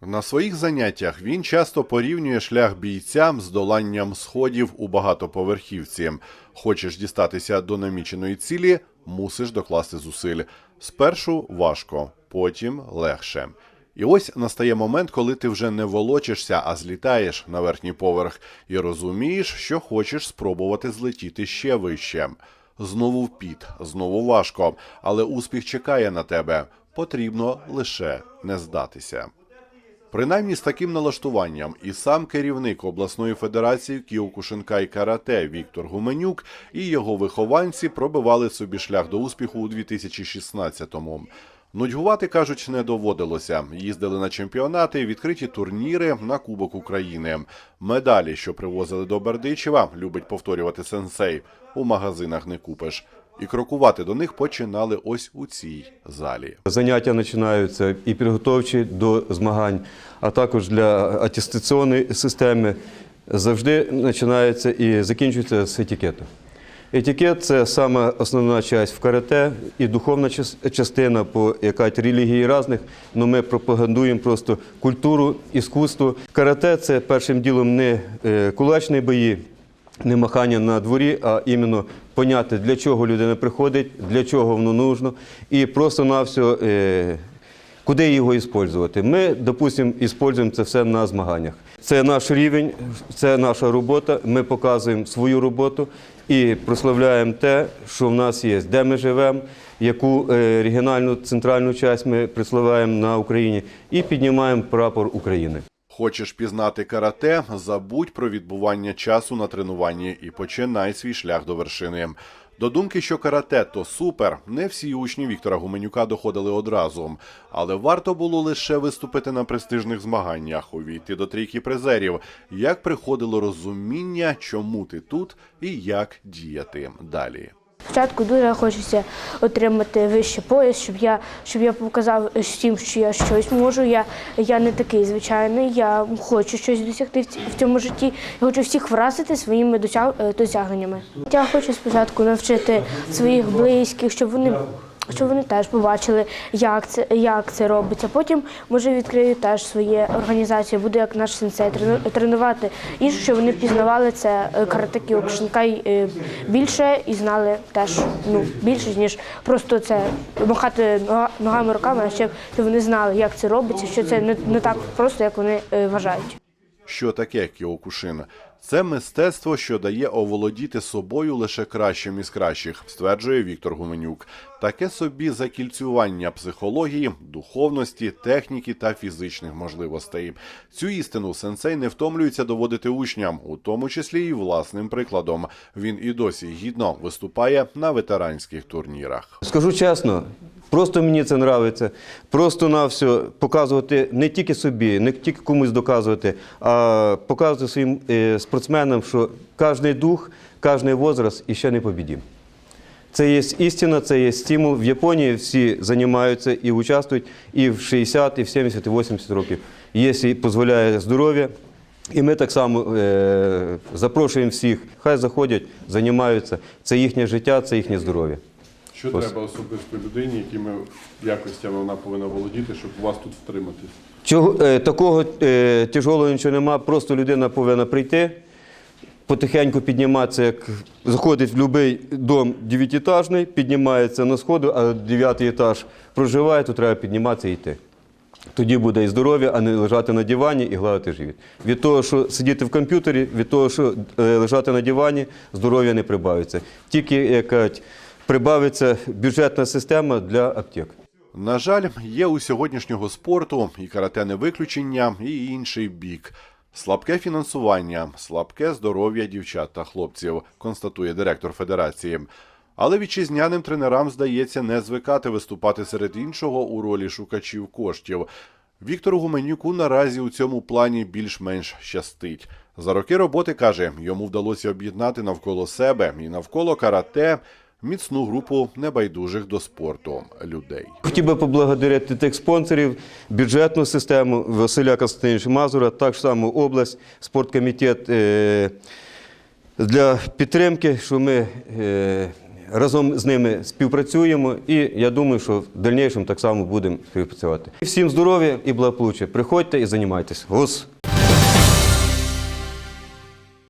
На своїх заняттях він часто порівнює шлях бійця з доланням сходів у багатоповерхівці. Хочеш дістатися до наміченої цілі, мусиш докласти зусиль. Спершу важко, потім легше. І ось настає момент, коли ти вже не волочишся, а злітаєш на верхній поверх і розумієш, що хочеш спробувати злетіти ще вище. Знову в піт, знову важко, але успіх чекає на тебе. Потрібно лише не здатися. Принаймні з таким налаштуванням і сам керівник обласної федерації Кіокушинкай карате Віктор Гуменюк і його вихованці пробивали собі шлях до успіху у 2016-му. Нудьгувати кажуть, не доводилося. Їздили на чемпіонати, відкриті турніри на Кубок України. Медалі, що привозили до Бердичева, любить повторювати сенсей. У магазинах не купиш. І крокувати до них починали ось у цій залі. Заняття починаються і підготовчі до змагань, а також для атестаційної системи завжди починається і закінчується з етикету. Етикет це саме основна частина в карате і духовна частина по якась релігії різних. але ми пропагандуємо просто культуру, іскусство. Карате це першим ділом не е, кулачні бої, не махання на дворі, а іменно поняти, для чого людина приходить, для чого воно нужно, і просто на все, куди його використовувати. Ми, допустимо, використовуємо це все на змаганнях. Це наш рівень, це наша робота. Ми показуємо свою роботу і прославляємо те, що в нас є, де ми живемо, яку е, регіональну центральну частину ми приславляємо на Україні, і піднімаємо прапор України. Хочеш пізнати карате? Забудь про відбування часу на тренуванні і починай свій шлях до вершини. До думки, що карате то супер, не всі учні Віктора Гуменюка доходили одразу, але варто було лише виступити на престижних змаганнях, увійти до трійки призерів, як приходило розуміння, чому ти тут і як діяти далі. Спочатку дуже хочеться отримати вищий пояс, щоб я, щоб я показав всім, що я щось можу. Я, я не такий звичайний, я хочу щось досягти в цьому житті. Я хочу всіх вразити своїми досяг- е, досягненнями. Я хочу спочатку навчити своїх близьких, щоб вони. Щоб вони теж побачили, як це, як це робиться. Потім, може, відкрию теж свою організацію, буду як наш сенсей трену- тренувати інших, щоб вони пізнавали це е, карате Кіокушинкай е, більше і знали теж ну, більше, ніж просто це махати нога- ногами руками, а щоб вони знали, як це робиться, що це не, не так просто, як вони е, вважають. Що таке кіокушин? Це мистецтво, що дає оволодіти собою лише кращим із кращих, стверджує Віктор Гуменюк. Таке собі закільцювання психології, духовності, техніки та фізичних можливостей. Цю істину сенсей не втомлюється доводити учням, у тому числі і власним прикладом. Він і досі гідно виступає на ветеранських турнірах. Скажу чесно, просто мені це подобається. Просто на все показувати не тільки собі, не тільки комусь доказувати, а показувати своїм е, спортсменам, що кожен дух, кожен возраст іще не побідім. Це є істина, це є стимул. В Японії всі займаються і участвують і в 60, і в 70, і 80 років, якщо дозволяє здоров'я. І ми так само е, запрошуємо всіх, хай заходять, займаються. Це їхнє життя, це їхнє здоров'я. Що треба особисто людині, якими якостями вона повинна володіти, щоб вас тут втриматись? Чого, е, такого е, тяжелого нічого нема, просто людина повинна прийти, потихеньку підніматися, як заходить в будь-який дом дев'ятиэтажний, піднімається на сходу, а дев'ятий етаж проживає, то треба підніматися і йти. Тоді буде і здоров'я, а не лежати на дивані і гладити живіт. Від того, що сидіти в комп'ютері, від того, що е, лежати на дивані, здоров'я не прибавиться. Тільки як кажуть, прибавиться бюджетна система для аптек. На жаль, є у сьогоднішнього спорту і карате не виключення, і інший бік. Слабке фінансування, слабке здоров'я дівчат та хлопців, констатує директор федерації. Але вітчизняним тренерам здається не звикати виступати серед іншого у ролі шукачів коштів. Віктору Гуменюку наразі у цьому плані більш-менш щастить. За роки роботи каже, йому вдалося об'єднати навколо себе і навколо карате міцну групу небайдужих до спорту людей. Хотів би поблагодарити тих спонсорів, бюджетну систему Василя Константиновича Мазура, так само область, спорткомітет е, для підтримки, що ми е, разом з ними співпрацюємо, і я думаю, що в дальнішому так само будемо співпрацювати. Всім здоров'я і благополуччя. Приходьте і займайтесь. ГОС